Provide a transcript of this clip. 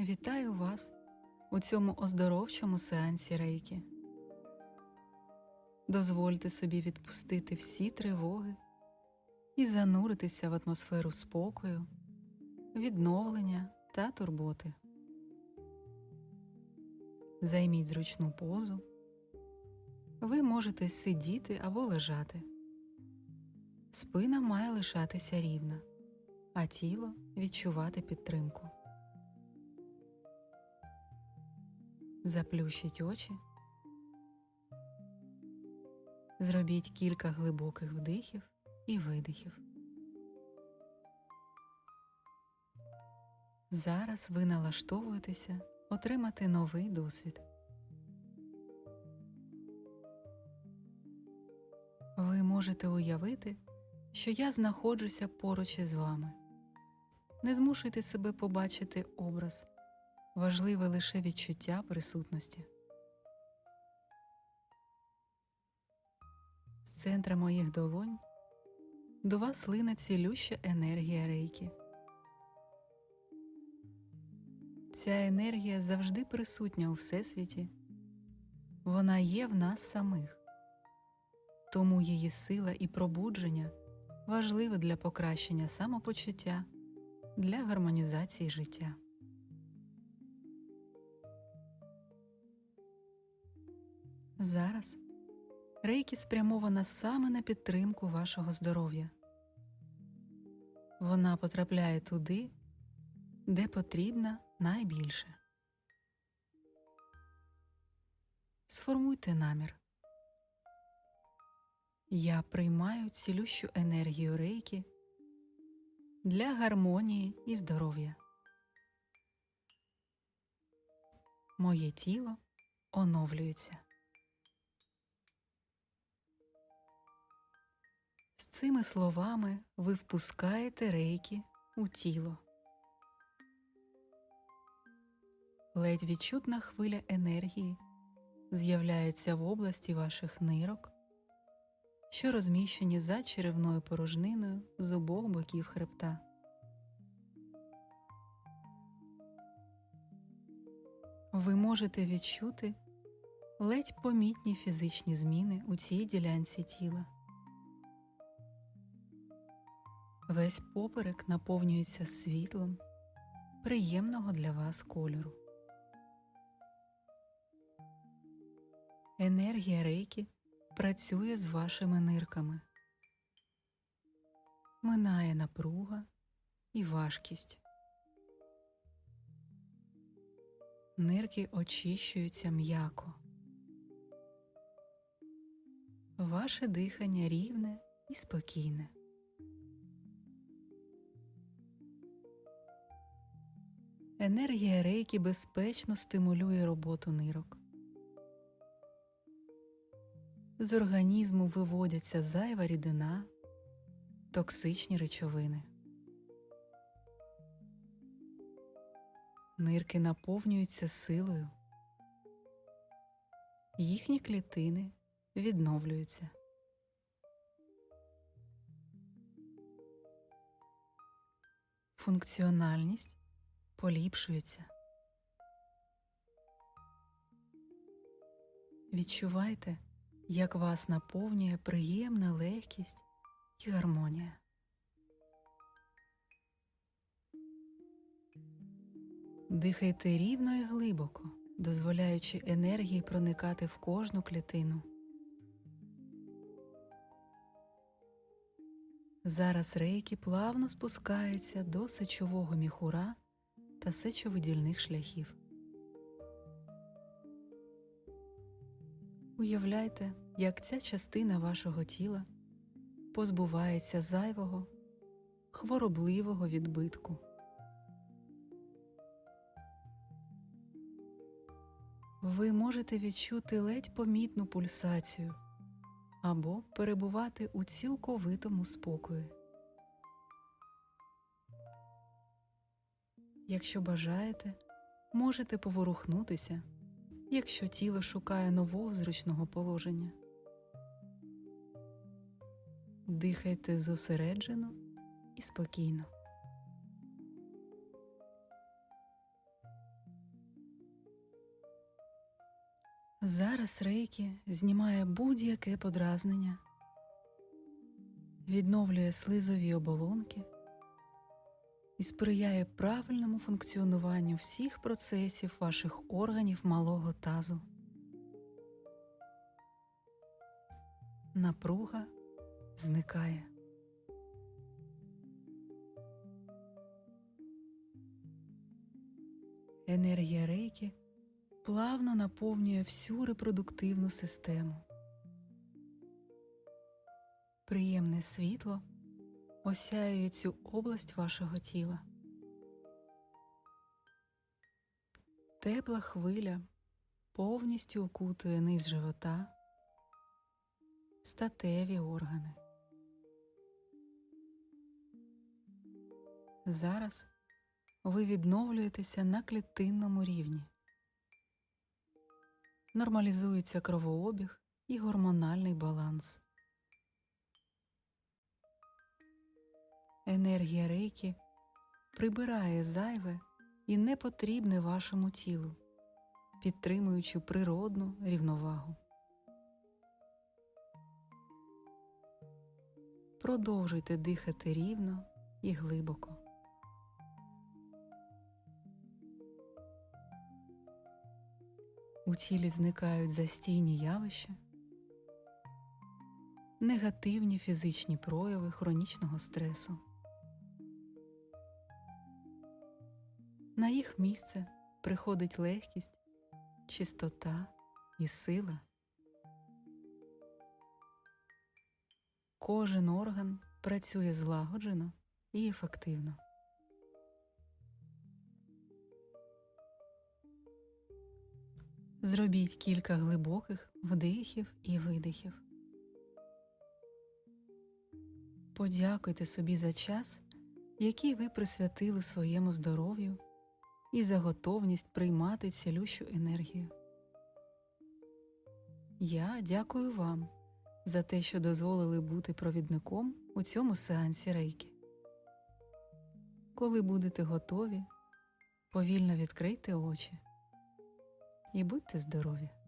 Вітаю вас у цьому оздоровчому сеансі рейки. Дозвольте собі відпустити всі тривоги і зануритися в атмосферу спокою, відновлення та турботи. Займіть зручну позу. Ви можете сидіти або лежати. Спина має лишатися рівна, а тіло відчувати підтримку. Заплющіть очі. Зробіть кілька глибоких вдихів і видихів. Зараз ви налаштовуєтеся отримати новий досвід. Ви можете уявити, що я знаходжуся поруч із вами. Не змушуйте себе побачити образ, важливе лише відчуття присутності. З центра моїх долонь до вас лине цілюща енергія рейки. Ця енергія завжди присутня у Всесвіті, вона є в нас самих, тому її сила і пробудження важливі для покращення самопочуття, для гармонізації життя. Зараз рейкі спрямована саме на підтримку вашого здоров'я. Вона потрапляє туди, де потрібна найбільше. Сформуйте намір. Я приймаю цілющу енергію рейки для гармонії і здоров'я. Моє тіло оновлюється. Цими словами ви впускаєте рейки у тіло. Ледь відчутна хвиля енергії з'являється в області ваших нирок, що розміщені за черевною порожниною з обох боків хребта. Ви можете відчути ледь помітні фізичні зміни у цій ділянці тіла. Весь поперек наповнюється світлом приємного для вас кольору. Енергія рейки працює з вашими нирками, минає напруга і важкість. Нирки очищуються м'яко. Ваше дихання рівне і спокійне. Енергія рейки безпечно стимулює роботу нирок. З організму виводяться зайва рідина, токсичні речовини. Нирки наповнюються силою, їхні клітини відновлюються. Функціональність поліпшується. Відчувайте, як вас наповнює приємна легкість і гармонія. Дихайте рівно і глибоко, дозволяючи енергії проникати в кожну клітину. Зараз рейки плавно спускається до сечового міхура та сечовидільних шляхів. Уявляйте, як ця частина вашого тіла позбувається зайвого, хворобливого відбитку. Ви можете відчути ледь помітну пульсацію або перебувати у цілковитому спокої. Якщо бажаєте, можете поворухнутися, якщо тіло шукає нового зручного положення. Дихайте зосереджено і спокійно. Зараз рейки знімає будь-яке подразнення, відновлює слизові оболонки і сприяє правильному функціонуванню всіх процесів ваших органів малого тазу. Напруга зникає. Енергія рейки плавно наповнює всю репродуктивну систему. Приємне світло осяює цю область вашого тіла. Тепла хвиля повністю окутує низ живота, статеві органи. Зараз ви відновлюєтеся на клітинному рівні. Нормалізується кровообіг і гормональний баланс. Енергія рейки прибирає зайве і непотрібне вашому тілу, підтримуючи природну рівновагу. Продовжуйте дихати рівно і глибоко. У тілі зникають застійні явища, негативні фізичні прояви хронічного стресу. На їх місце приходить легкість, чистота і сила. Кожен орган працює злагоджено і ефективно. Зробіть кілька глибоких вдихів і видихів. Подякуйте собі за час, який ви присвятили своєму здоров'ю і за готовність приймати цілющу енергію. Я дякую вам за те, що дозволили бути провідником у цьому сеансі рейки. Коли будете готові, повільно відкрийте очі і будьте здорові!